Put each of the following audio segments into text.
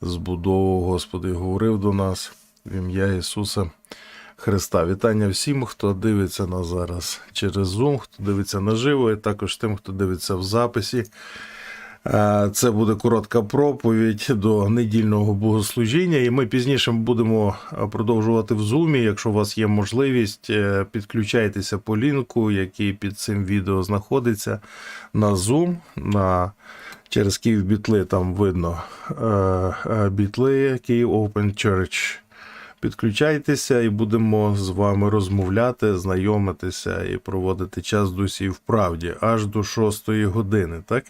Збудовував Господи, говорив до нас в ім'я Ісуса Христа. Вітання всім, хто дивиться нас зараз через Zoom, хто дивиться наживо, і також тим, хто дивиться в записі. Е, Це буде коротка проповідь до недільного богослужіння, і ми пізніше будемо продовжувати в Zoom. Якщо у вас є можливість, е, підключайтеся по лінку, який під цим відео знаходиться на Zoom. на Через Київ Бітли там видно е, е, Бітли, Київ Open Church. Підключайтеся і будемо з вами розмовляти, знайомитися і проводити час дусі в правді аж до 6 години, так?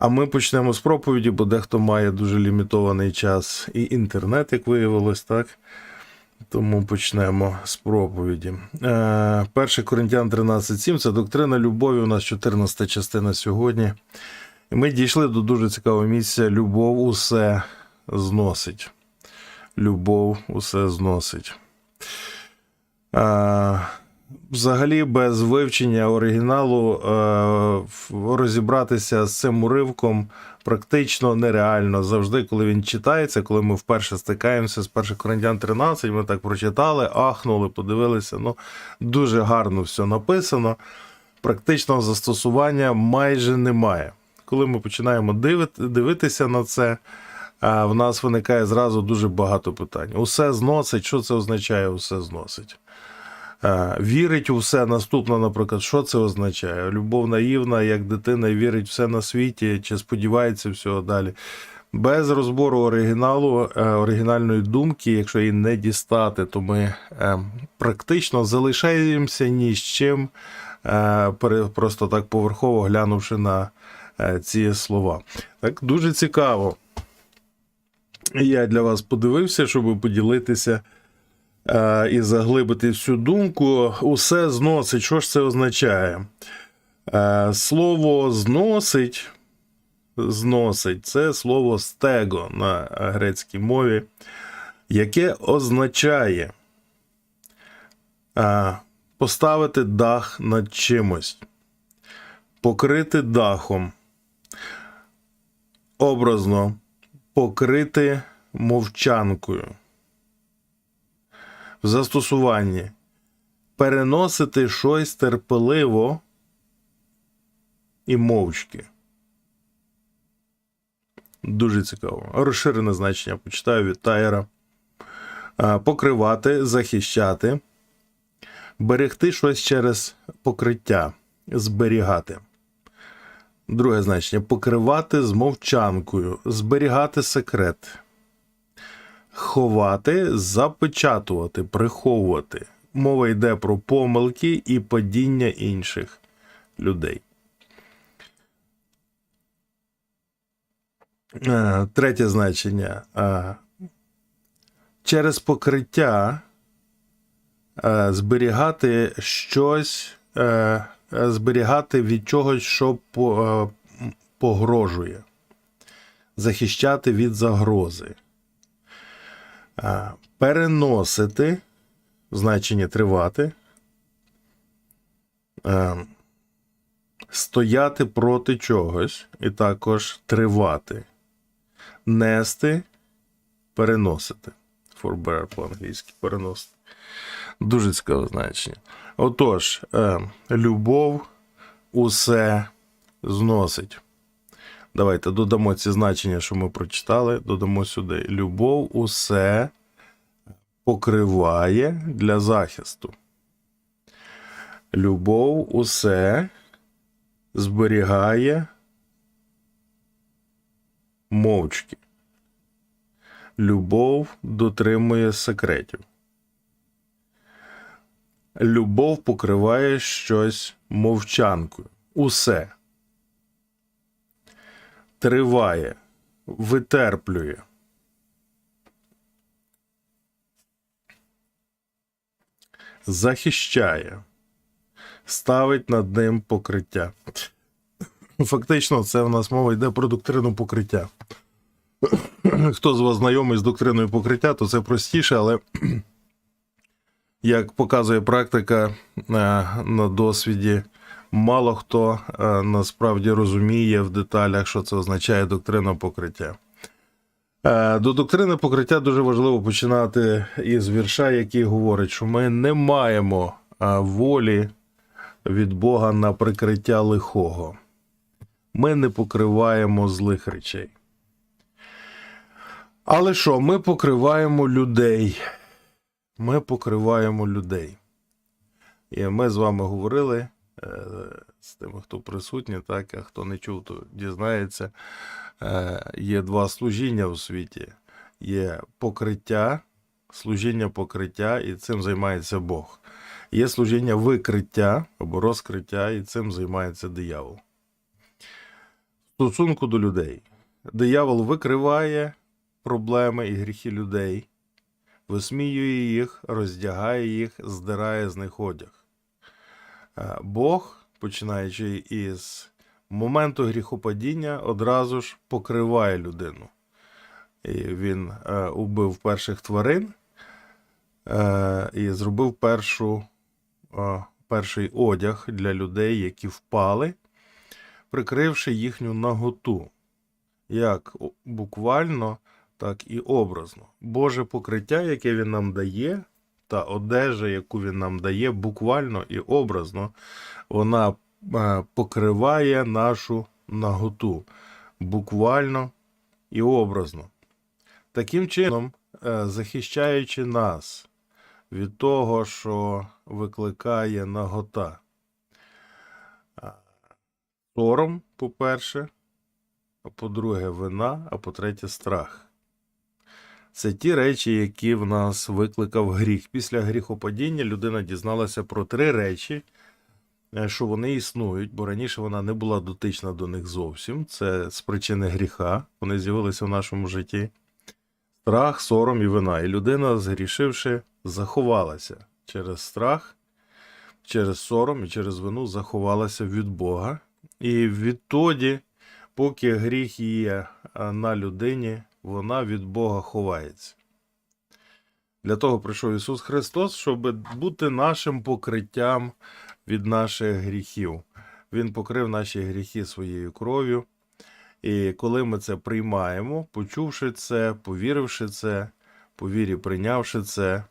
А ми почнемо з проповіді, бо дехто має дуже лімітований час і інтернет, як виявилось, так? Тому почнемо з проповіді. Е, 1 Коринтян 13.7 це доктрина любові. У нас 14 частина сьогодні. І ми дійшли до дуже цікавого місця. Любов усе зносить. Любов усе зносить. Взагалі, без вивчення оригіналу е, розібратися з цим уривком практично нереально. Завжди, коли він читається, коли ми вперше стикаємося з 1 Коринтян 13, ми так прочитали, ахнули, подивилися. Ну, дуже гарно все написано. Практичного застосування майже немає. Коли ми починаємо дивитися на це, а, в нас виникає зразу дуже багато питань. Усе зносить, що це означає? Усе зносить. А, Вірить у все наступне, наприклад, що це означає? Любов наївна, як дитина вірить все на світі, чи сподівається всього далі. Без розбору оригіналу, е, оригінальної думки, якщо її не дістати, то ми е, практично залишаємося ні з чим, е, просто так поверхово глянувши на е, ці слова. Так, дуже цікаво. Я для вас подивився, щоб поділитися е, і заглибити всю думку. Усе зносить. Що ж це означає? Е, слово зносить, зносить це слово стего на грецькій мові, яке означає е, поставити дах над чимось, покрити дахом, образно покрити мовчанкою. В застосуванні переносити щось терпеливо і мовчки. Дуже цікаво. Розширене значення почитаю від Тайера. Покривати, захищати, берегти щось через покриття, зберігати. Друге значення покривати з мовчанкою, зберігати секрет, ховати, запечатувати, приховувати. Мова йде про помилки і падіння інших людей. Е, Третє значення. Е, Через покриття е, зберігати щось, зберігати від чогось, що погрожує, захищати від загрози, переносити, значення тривати, стояти проти чогось, і також тривати, нести, переносити. Forbear по-англійськи переносити. Дуже цікаве значення. Отож, е, любов усе зносить. Давайте додамо ці значення, що ми прочитали, додамо сюди. Любов усе покриває для захисту. Любов усе зберігає мовчки. Любов дотримує секретів. Любов покриває щось мовчанкою. Усе. Триває, витерплює. Захищає, ставить над ним покриття. Фактично, це в нас мова йде про доктрину покриття. Хто з вас знайомий з доктриною покриття, то це простіше, але як показує практика е, на досвіді, мало хто е, насправді розуміє в деталях, що це означає доктрина покриття. Е, До доктрини покриття дуже важливо починати із вірша, який говорить, що ми не маємо е, волі від Бога на прикриття лихого. Ми не покриваємо злих речей. Але що, ми покриваємо людей. Ми покриваємо людей. І ми з вами говорили з тими, хто присутній, так, а хто не чув, то дізнається. Е, є два служіння у світі: є покриття, служіння покриття, і цим займається Бог. Є служіння викриття або розкриття, і цим займається диявол. Стосунку до людей. Диявол викриває проблеми і гріхи людей, висміює їх, роздягає їх, здирає з них одяг. Е, Бог, починаючи із моменту гріхопадіння, одразу ж покриває людину. І він е, убив перших тварин е, і зробив першу, перший одяг для людей, які впали, прикривши їхню наготу, як буквально, так і образно. Боже покриття, яке він нам дає, та одежа, яку він нам дає, буквально і образно, вона е, покриває нашу наготу, буквально і образно. Таким чином, е, захищаючи нас від того, що викликає нагота. Сором, по-перше, а по-друге, вина, а по-третє, страх. Це ті речі, які в нас викликав гріх. Після гріхопадіння людина дізналася про три речі, е, що вони існують, бо раніше вона не була дотична до них зовсім. Це з причини гріха. Вони з'явилися в нашому житті. Страх, сором і вина. І людина, згрішивши, заховалася через страх, через сором і через вину заховалася від Бога. І відтоді, поки гріх є на людині, вона від Бога ховається. Для того прийшов Ісус Христос, щоб бути нашим покриттям від наших гріхів. Він покрив наші гріхи своєю кров'ю. І коли ми це приймаємо, почувши це, повіривши це, по вірі прийнявши це,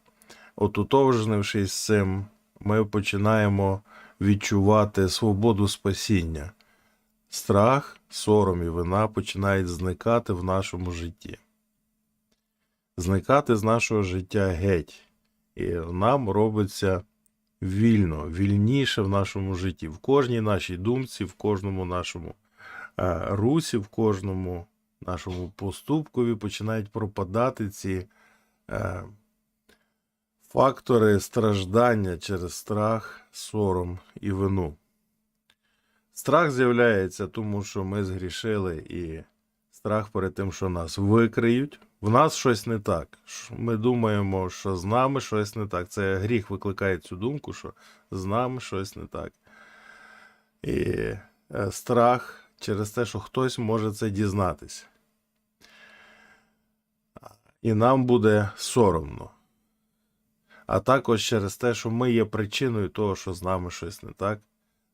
отутожнившись цим, ми починаємо відчувати свободу спасіння. Страх, сором і вина починають зникати в нашому житті. Зникати з нашого життя геть. І нам робиться вільно, вільніше в нашому житті, в кожній нашій думці, в кожному нашому е, русі, в кожному нашому поступкові починають пропадати ці е, фактори страждання через страх, сором і вину. Страх з'являється, тому що ми згрішили, і страх перед тим, що нас викриють. В нас щось не так. Ми думаємо, що з нами щось не так. Це гріх викликає цю думку, що з нами щось не так. І е, страх через те, що хтось може це дізнатися. І нам буде соромно. А також через те, що ми є причиною того, що з нами щось не так,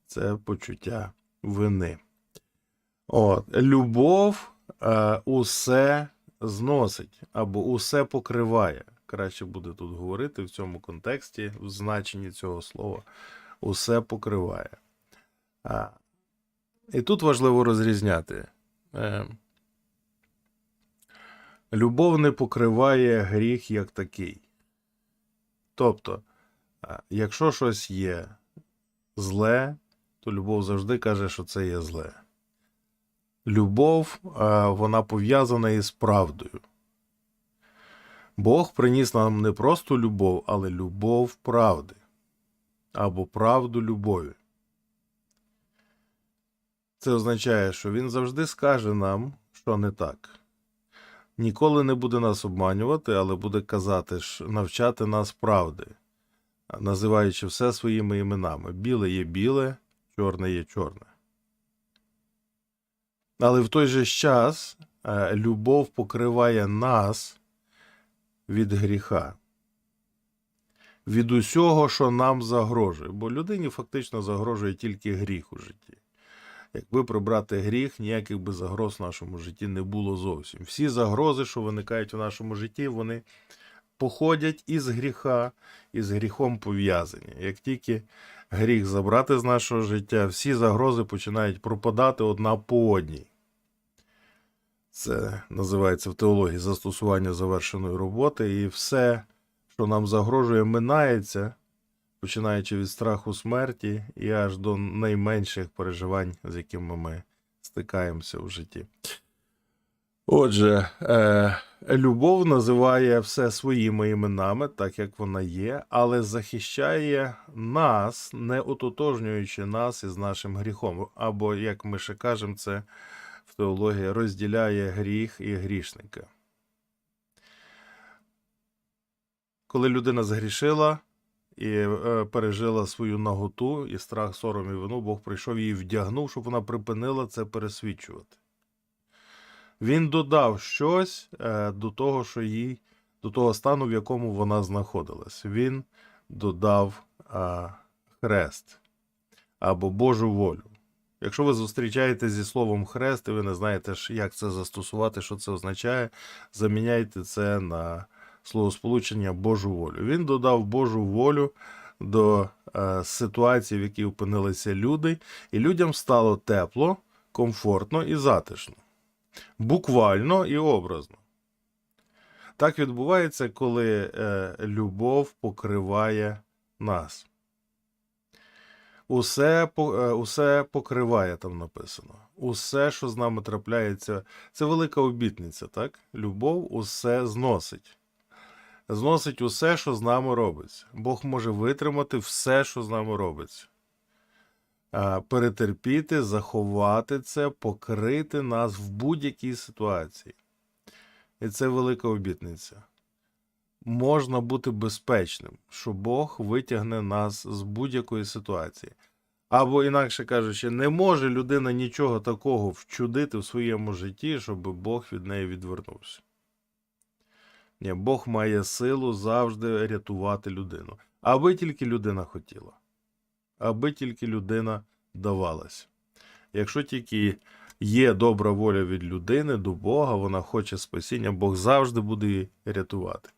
це почуття вини. От, любов е, усе зносить або усе покриває. Краще буде тут говорити в цьому контексті, в значенні цього слова. Усе покриває. А, і тут важливо розрізняти. Е, любов не покриває гріх як такий. Тобто, якщо щось є зле, то любов завжди каже, що це є зле. Любов, вона пов'язана із правдою. Бог приніс нам не просто любов, але любов правди або правду любові. Це означає, що Він завжди скаже нам, що не так. Ніколи не буде нас обманювати, але буде казати, навчати нас правди, називаючи все своїми іменами. Біле є біле, чорне є чорне. Але в той же час е, любов покриває нас від гріха. від усього, що нам загрожує. Бо людині фактично загрожує тільки гріх у житті. Якби прибрати гріх, ніяких би загроз в нашому житті не було зовсім. Всі загрози, що виникають у нашому житті, вони походять із гріха і з гріхом пов'язані. Як тільки гріх забрати з нашого життя, всі загрози починають пропадати одна по одній. Це називається в теології застосування завершеної роботи, і все, що нам загрожує, минається, починаючи від страху смерті і аж до найменших переживань, з якими ми стикаємося в житті. Отже, е, любов називає все своїми іменами, так як вона є, але захищає нас, не ототожнюючи нас із нашим гріхом. Або, як ми ще кажемо, це в теології розділяє гріх і грішника. Коли людина згрішила і е, пережила свою наготу і страх, сором і вину, Бог прийшов її вдягнув, щоб вона припинила це пересвідчувати. Він додав щось е, до того, що їй, до того стану, в якому вона знаходилась. Він додав е, хрест або Божу волю. Якщо ви зустрічаєте зі словом хрест, і ви не знаєте, як це застосувати, що це означає, заміняйте це на словосполучення Божу волю. Він додав Божу волю до е, ситуації, в якій опинилися люди, і людям стало тепло, комфортно і затишно. Буквально і образно. Так відбувається, коли е, любов покриває нас. Усе, е, усе покриває, там написано. Усе, що з нами трапляється, це велика обітниця, так? Любов усе зносить. Зносить усе, що з нами робиться. Бог може витримати все, що з нами робиться. А, Перетерпіти, заховати це, покрити нас в будь-якій ситуації. І це велика обітниця. Можна бути безпечним, що Бог витягне нас з будь-якої ситуації. Або, інакше кажучи, не може людина нічого такого вчудити в своєму житті, щоб Бог від неї відвернувся. Ні, Бог має силу завжди рятувати людину. Аби тільки людина хотіла. Аби тільки людина давалась. Якщо тільки є добра воля від людини до Бога, вона хоче спасіння, Бог завжди буде її рятувати.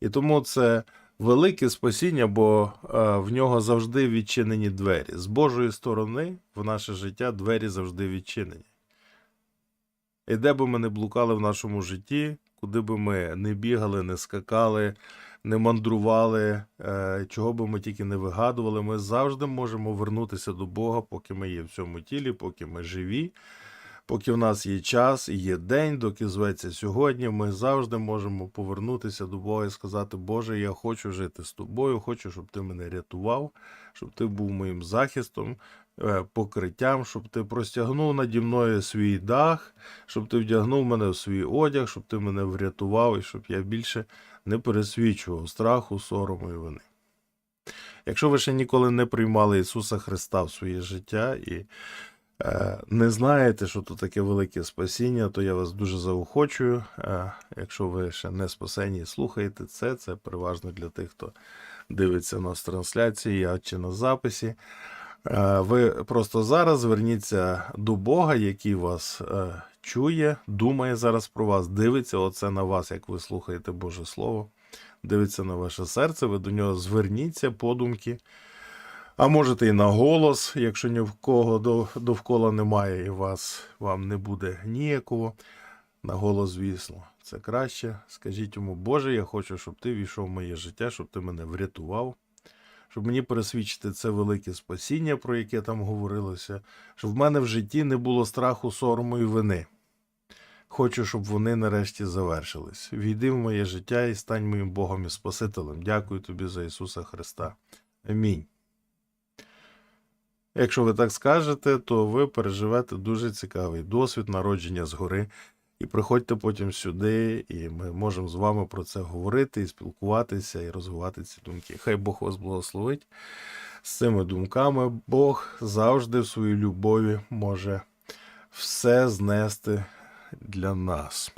І тому це велике спасіння, бо е, в нього завжди відчинені двері. З Божої сторони в наше життя двері завжди відчинені. І де би ми не блукали в нашому житті, куди би ми не бігали, не скакали, не мандрували, е, чого би ми тільки не вигадували, ми завжди можемо вернутися до Бога, поки ми є в цьому тілі, поки ми живі, поки в нас є час і є день, доки зветься сьогодні, ми завжди можемо повернутися до Бога і сказати: Боже, я хочу жити з тобою, хочу, щоб ти мене рятував, щоб ти був моїм захистом, е, покриттям, щоб ти простягнув наді мною свій дах, щоб ти вдягнув мене в свій одяг, щоб ти мене врятував і щоб я більше не пересвідчував страху, сорому і вини. Якщо ви ще ніколи не приймали Ісуса Христа в своє життя і не знаєте, що то таке велике спасіння, то я вас дуже заохочую. Е, якщо ви ще не спасені слухаєте це, це переважно для тих, хто дивиться нас трансляції чи на записі. Е, Ви просто зараз зверніться до Бога, який вас е, чує, думає зараз про вас, дивиться оце на вас, як ви слухаєте Боже Слово, дивиться на ваше серце, ви до нього зверніться подумки. А можете і на голос, якщо ні в кого довкола немає, і вас вам не буде ніякого. На голос, звісно, це краще. Скажіть йому, Боже, я хочу, щоб ти війшов в моє життя, щоб ти мене врятував щоб мені пересвідчити це велике спасіння, про яке там говорилося, щоб в мене в житті не було страху, сорому і вини. Хочу, щоб вони нарешті завершились. Війди в моє життя і стань моїм Богом і Спасителем. Дякую тобі за Ісуса Христа. Амінь. Якщо ви так скажете, то ви переживете дуже цікавий досвід народження згори. І приходьте потім сюди, і ми можемо з вами про це говорити, і спілкуватися, і розвивати ці думки. Хай Бог вас благословить з цими думками. Бог завжди в своїй любові може все знести для нас.